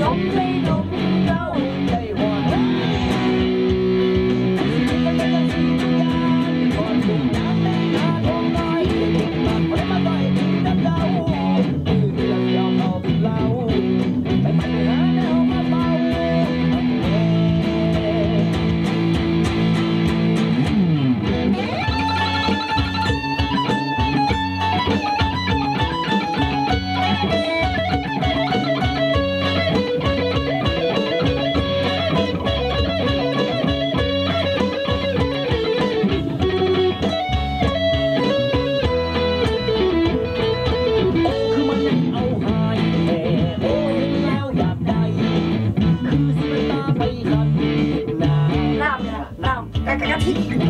Don't play no, no, no. Thank you.